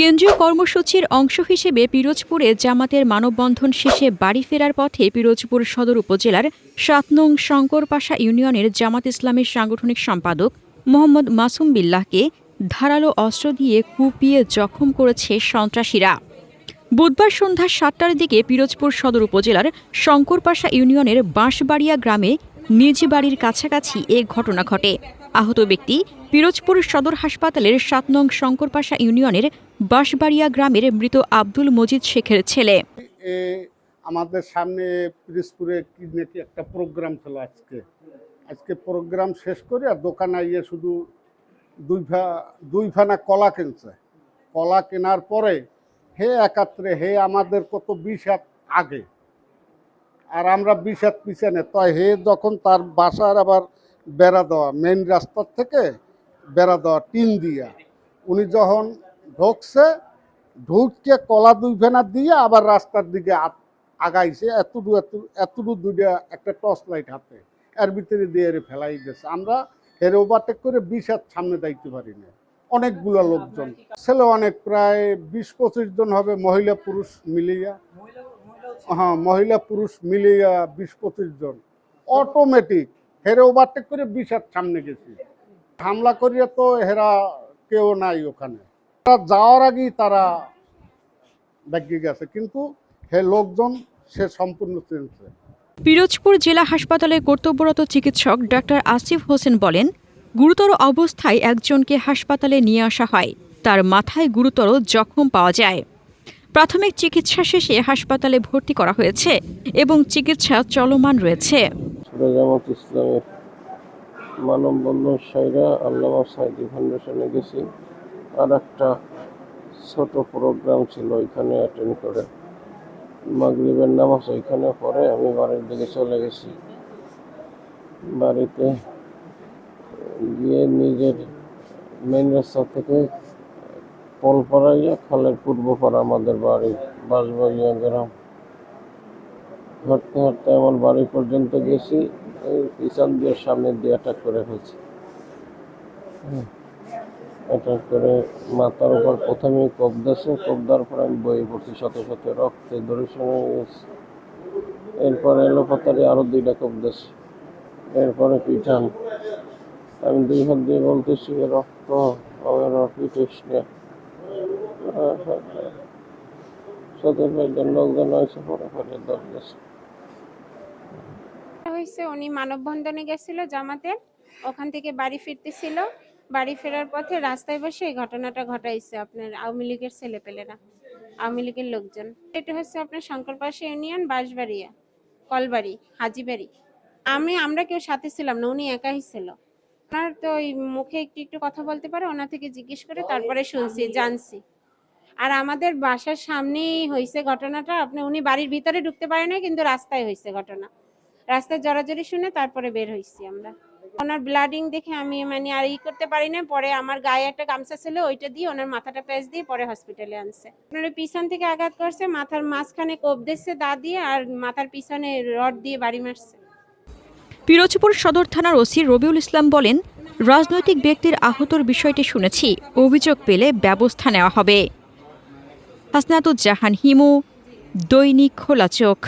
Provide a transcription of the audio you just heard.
কেন্দ্রীয় কর্মসূচির অংশ হিসেবে পিরোজপুরে জামাতের মানববন্ধন শেষে বাড়ি ফেরার পথে পিরোজপুর সদর উপজেলার সাত নং শঙ্করপাশা ইউনিয়নের জামাত ইসলামের সাংগঠনিক সম্পাদক মোহাম্মদ মাসুম বিল্লাহকে ধারালো অস্ত্র দিয়ে কুপিয়ে জখম করেছে সন্ত্রাসীরা। বুধবার সন্ধ্যা সাতটার দিকে পিরোজপুর সদর উপজেলার শঙ্করপাশা ইউনিয়নের বাঁশবাড়িয়া গ্রামে নিজ বাড়ির কাছাকাছি এ ঘটনা ঘটে। আহত ব্যক্তি পিরোজপুর সদর হাসপাতালের সাত নং শঙ্করপাশা ইউনিয়নের বাঁশবাড়িয়া গ্রামের মৃত আব্দুল মজিদ শেখের ছেলে। আমাদের সামনে পিরিজপুরে কি একটা প্রোগ্রাম ছিল আজকে। আজকে প্রোগ্রাম শেষ করে আর দোকানে আইয়ে শুধু দুই ভা, দুই ফানা কলা কিনছে। কলা কেনার পরে হে একাত্রে, হে আমাদের কত হাত আগে। আর আমরা বিশ হাত পিছনে তাই হে যখন তার বাসার আবার বেড়া দেওয়া মেন রাস্তার থেকে বেড়া দেওয়া টিন দিয়া। উনি যখন ঢুকছে, ঢুককে কলা দুই ফেনা দিয়ে আবার রাস্তার দিকে আগাইছে এতটু এত এতটু দুইটা, একটা টর্চ লাইট হাতে। এর ভিতরে দিয়ে ফেলাই দিয়েছে। আমরা এর ওভারটেক করে বিশ হাত সামনে যাইতে পারি না অনেকগুলো লোকজন। ছেলে অনেক, প্রায় বিশ পঁচিশ জন হবে, মহিলা পুরুষ মিলিয়া। হ্যাঁ মহিলা পুরুষ মিলিয়া বিশ পঁচিশ জন। অটোমেটিক হেরে ওভারটেক করে বিশ সামনে গেছি। হামলা করিয়া তো হেরা কেউ নাই ওখানে। তারা যাওয়ার আগেই তারা ব্যাগে গেছে, কিন্তু হে লোকজন, সে সম্পূর্ণ চিনছে। পিরোজপুর জেলা হাসপাতালে কর্তব্যরত চিকিৎসক ডাক্তার আসিফ হোসেন বলেন, গুরুতর অবস্থায় একজনকে হাসপাতালে নিয়ে আসা হয়। তার মাথায় গুরুতর জখম পাওয়া যায়। প্রাথমিক চিকিৎসা শেষে হাসপাতালে ভর্তি করা হয়েছে এবং চিকিৎসা চলমান রয়েছে। জামাত ইসলামের মানববন্ধন সাইরা আল্লামা সাইদি ফাউন্ডেশনে গেছি। আর একটা ছোট প্রোগ্রাম ছিল, ওইখানে অ্যাটেন্ড করে। মাগরিবের নামাজ ওইখানে পরে আমি বাড়ির দিকে চলে গেছি। বাড়িতে গিয়ে নিজের মেন রাস্তা থেকে কলপাড়াইয়া খালের পূর্ব পাড়া আমাদের বাড়ি বাঁশবাড়িয়া গ্রাম। হাঁটতে হাঁটতে আমার বাড়ি পর্যন্ত গেছি পিছন দিয়ে সামনের দিয়ে অ্যাটাক করে ফেলছি। অ্যাটাক করে মাথার উপর প্রথমে কোপ দিয়েছে কোপ দেওয়ার পর আমি বই পড়ছি শত শত রক্তে দর্শন হয়ে গেছে। এরপরে এলো পাতারে আরও দুইটা কোপ দিয়েছে। এরপরে পিঠান। আমি দুই হাত দিয়ে বলতেছি রক্ত আমার পিঠিস সতের লোকজন হয়েছে পরে পরে দশ হয়েছে, উনি মানববন্ধনে গেছিল জামাতের ওখান থেকে বাড়ি ফিরতেছিল। বাড়ি ফেরার পথে রাস্তায় বসে এই ঘটনাটা ঘটাইছে আপনার আওয়ামী লীগের ছেলেপেলেরা, আওয়ামী লীগের লোকজন। এটা হচ্ছে আপনার শঙ্করপাশা ইউনিয়ন, বাঁশবাড়িয়া, কলবাড়ি, হাজিবাড়ি। আমি, আমরা কেউ সাথে ছিলাম না, উনি একাই ছিল। ওনার তো ওই মুখে একটু একটু কথা বলতে পারে ওনা থেকে জিজ্ঞেস করে তারপরে শুনছি, জানছি। আর আমাদের বাসার সামনেই হয়েছে ঘটনাটা, আপনি, উনি বাড়ির ভিতরে ঢুকতে পারে না কিন্তু রাস্তায় হয়েছে ঘটনা। রাস্তায় জড়াজড়ি শুনে তারপরে বের হয়েছি আমরা। ওনার ব্লাডিং দেখে আমি মানে আর ই করতে পারি না পরে আমার গায়ে একটা গামছা ছিল, ওইটা দিয়ে ওনার মাথাটা প্যাচ দিয়ে পরে হসপিটালে আনছে। ওনার পিছন থেকে আঘাত করছে, মাথার মাঝখানে কোপ দিচ্ছে দা দিয়ে আর মাথার পিছনে রড দিয়ে বাড়ি মারছে। পিরোজপুর সদর থানার ওসি রবিউল ইসলাম বলেন, রাজনৈতিক ব্যক্তির আহতর বিষয়টি শুনেছি, অভিযোগ পেলে ব্যবস্থা নেওয়া হবে। হাসনাতুজ্জাহান হিমু, দৈনিক খোলা চোখ।